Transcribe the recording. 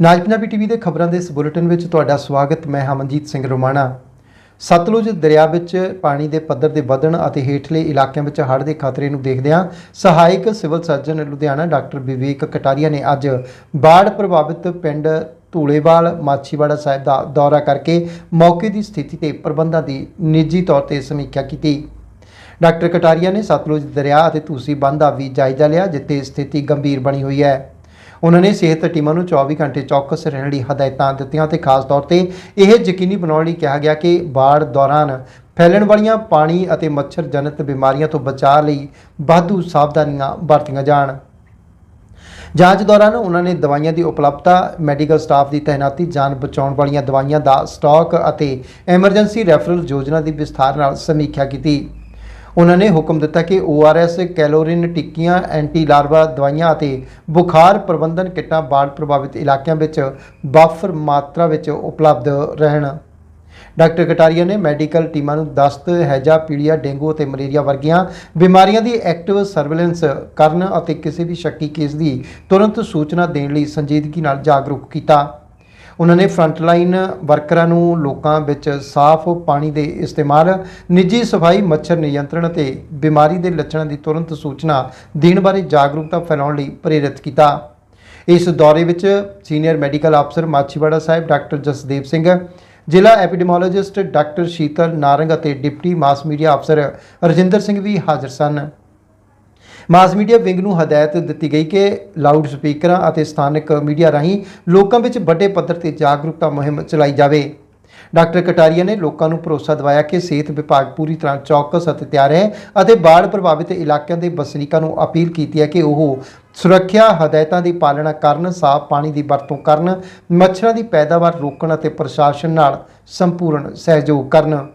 ਨਾਜ Punjabi TV ਦੇ ਖਬਰਾਂ ਦੇ ਇਸ ਬੁਲੇਟਿਨ ਵਿੱਚ ਤੁਹਾਡਾ ਸਵਾਗਤ, ਮੈਂ ਹਮਨਜੀਤ ਸਿੰਘ ਰੋਮਾਣਾ। ਸਤਲੁਜ ਦਰਿਆ ਵਿੱਚ ਪਾਣੀ ਦੇ ਪੱਧਰ ਦੇ ਵਧਣ ਅਤੇ ਹੇਠਲੇ ਇਲਾਕਿਆਂ ਵਿੱਚ ਹੜ੍ਹ ਦੇ ਖਤਰੇ ਨੂੰ ਦੇਖਦਿਆਂ ਸਹਾਇਕ civil surgeon Ludhiana doctor Vivek Kataria ਨੇ ਅੱਜ ਬਾੜ ਪ੍ਰਭਾਵਿਤ ਪਿੰਡ ਧੂਲੇਵਾਲ, ਮਾਛੀਵਾੜਾ ਸਾਹਿਬ ਦਾ ਦੌਰਾ ਕਰਕੇ ਮੌਕੇ ਦੀ ਸਥਿਤੀ ਤੇ ਪ੍ਰਬੰਧਾਂ ਦੀ ਨਿੱਜੀ ਤੌਰ ਤੇ ਸਮੀਖਿਆ ਕੀਤੀ। ਡਾਕਟਰ ਕਟਾਰੀਆ ਨੇ ਸਤਲੁਜ ਦਰਿਆ ਅਤੇ ਧੂਸੀ ਬੰਦ ਦਾ ਵੀ ਜਾਇਜ਼ਾ ਲਿਆ, ਜਿੱਥੇ ਸਥਿਤੀ ਗੰਭੀਰ ਬਣੀ ਹੋਈ ਹੈ। ਉਹਨਾਂ ਨੇ ਸਿਹਤ ਟੀਮਾਂ ਨੂੰ 24 ਘੰਟੇ ਚੌਕਸ ਰਹਿਣ ਲਈ ਹਦਾਇਤਾਂ ਦਿੱਤੀਆਂ ਤੇ ਖਾਸ ਤੌਰ ਤੇ ਇਹ ਯਕੀਨੀ ਬਣਾਉਣ ਲਈ ਕਿਹਾ ਗਿਆ ਕਿ ਬਾੜ ਦੌਰਾਨ ਫੈਲਣ ਵਾਲੀਆਂ ਪਾਣੀ ਅਤੇ ਮੱਛਰ ਜਨਤ ਬਿਮਾਰੀਆਂ ਤੋਂ ਬਚਾਅ ਲਈ ਵਾਧੂ ਸਾਵਧਾਨੀਆਂ ਵਰਤੀਆਂ ਜਾਣ। ਜਾਂਚ ਦੌਰਾਨ ਉਹਨਾਂ ਨੇ ਦਵਾਈਆਂ ਦੀ ਉਪਲਬਧਤਾ, ਮੈਡੀਕਲ ਸਟਾਫ ਦੀ ਤਾਇਨਾਤੀ ਜਾਨ ਬਚਾਉਣ ਵਾਲੀਆਂ ਦਵਾਈਆਂ ਦਾ ਸਟਾਕ ਅਤੇ ਐਮਰਜੈਂਸੀ ਰੈਫਰਲ ਯੋਜਨਾ ਦੀ ਵਿਸਥਾਰ ਨਾਲ ਸਮੀਖਿਆ ਕੀਤੀ। ਉਹਨਾਂ ਨੇ ਹੁਕਮ ਦਿੱਤਾ ਕਿ ORS ਕੈਲੋਰੀਨ ਟਿੱਕੀਆਂ ਐਂਟੀ ਲਾਰਵਾ ਦਵਾਈਆਂ ਅਤੇ ਬੁਖਾਰ ਪ੍ਰਬੰਧਨ ਕਿੱਟਾਂ ਬਾੜ ਪ੍ਰਭਾਵਿਤ ਇਲਾਕਿਆਂ ਵਿੱਚ ਬਫਰ ਮਾਤਰਾ ਵਿੱਚ ਉਪਲਬਧ ਰਹਿਣ। ਡਾਕਟਰ ਕਟਾਰੀਆ ਨੇ ਮੈਡੀਕਲ ਟੀਮਾਂ ਨੂੰ ਦਸਤ, ਹੈਜਾ, ਪੀਲੀਆ, ਡੇਂਗੂ ਅਤੇ ਮਲੇਰੀਆ ਵਰਗੀਆਂ ਬਿਮਾਰੀਆਂ ਦੀ ਐਕਟਿਵ ਸਰਵੇਲੈਂਸ ਕਰਨ ਅਤੇ ਕਿਸੇ ਵੀ ਸ਼ੱਕੀ ਕੇਸ ਦੀ ਤੁਰੰਤ ਸੂਚਨਾ ਦੇਣ ਲਈ ਸੰਜੀਦਗੀ ਨਾਲ ਜਾਗਰੂਕ ਕੀਤਾ। ਉਹਨਾਂ ਨੇ ਫਰੰਟਲਾਈਨ ਵਰਕਰਾਂ ਨੂੰ ਲੋਕਾਂ ਵਿੱਚ ਸਾਫ਼ ਪਾਣੀ ਦੇ ਇਸਤੇਮਾਲ, ਨਿੱਜੀ ਸਫ਼ਾਈ, ਮੱਛਰ ਨਿਯੰਤਰਣ ਅਤੇ ਬਿਮਾਰੀ ਦੇ ਲੱਛਣਾਂ ਦੀ ਤੁਰੰਤ ਸੂਚਨਾ ਦੇਣ ਬਾਰੇ ਜਾਗਰੂਕਤਾ ਫੈਲਾਉਣ ਲਈ ਪ੍ਰੇਰਿਤ ਕੀਤਾ। ਇਸ ਦੌਰੇ ਵਿੱਚ ਸੀਨੀਅਰ ਮੈਡੀਕਲ ਅਫਸਰ ਮਾਛੀਵਾੜਾ ਸਾਹਿਬ, ਡਾਕਟਰ ਜਸਦੇਵ ਸਿੰਘ, ਜ਼ਿਲ੍ਹਾ ਐਪੀਡੈਮੋਲੋਜਿਸਟ ਡਾਕਟਰ ਸ਼ੀਤਲ ਨਾਰੰਗ ਅਤੇ ਡਿਪਟੀ ਮਾਸ ਮੀਡੀਆ ਅਫਸਰ ਰਜਿੰਦਰ ਸਿੰਘ ਵੀ ਹਾਜ਼ਰ ਸਨ। ਮਾਸ ਮੀਡੀਆ ਵਿੰਗ ਨੂੰ ਹਦਾਇਤ ਦਿੱਤੀ ਗਈ ਕਿ ਲਾਊਡ ਸਪੀਕਰਾਂ ਅਤੇ ਸਥਾਨਕ ਮੀਡੀਆ ਰਾਹੀਂ ਲੋਕਾਂ ਵਿੱਚ ਵੱਡੇ ਪੱਧਰ ਤੇ ਜਾਗਰੂਕਤਾ ਮੁਹਿੰਮ ਚਲਾਈ ਜਾਵੇ। ਡਾਕਟਰ ਕਟਾਰੀਆ ਨੇ ਲੋਕਾਂ ਨੂੰ ਭਰੋਸਾ ਦਿਵਾਇਆ ਕਿ ਸਿਹਤ ਵਿਭਾਗ ਪੂਰੀ ਤਰ੍ਹਾਂ ਚੌਕਸ ਅਤੇ ਤਿਆਰ ਹੈ ਅਤੇ ਬਾੜ ਪ੍ਰਭਾਵਿਤ ਇਲਾਕਿਆਂ ਦੇ ਵਸਨੀਕਾਂ ਨੂੰ ਅਪੀਲ ਕੀਤੀ ਹੈ ਕਿ ਉਹ ਸੁਰੱਖਿਆ ਹਦਾਇਤਾਂ ਦੀ ਪਾਲਣਾ ਕਰਨ, ਸਾਫ਼ ਪਾਣੀ ਦੀ ਵਰਤੋਂ ਕਰਨ, ਮੱਛਰਾਂ ਦੀ ਪੈਦਾਵਾਰ ਰੋਕਣ ਅਤੇ ਪ੍ਰਸ਼ਾਸਨ ਨਾਲ ਸੰਪੂਰਨ ਸਹਿਯੋਗ ਕਰਨ।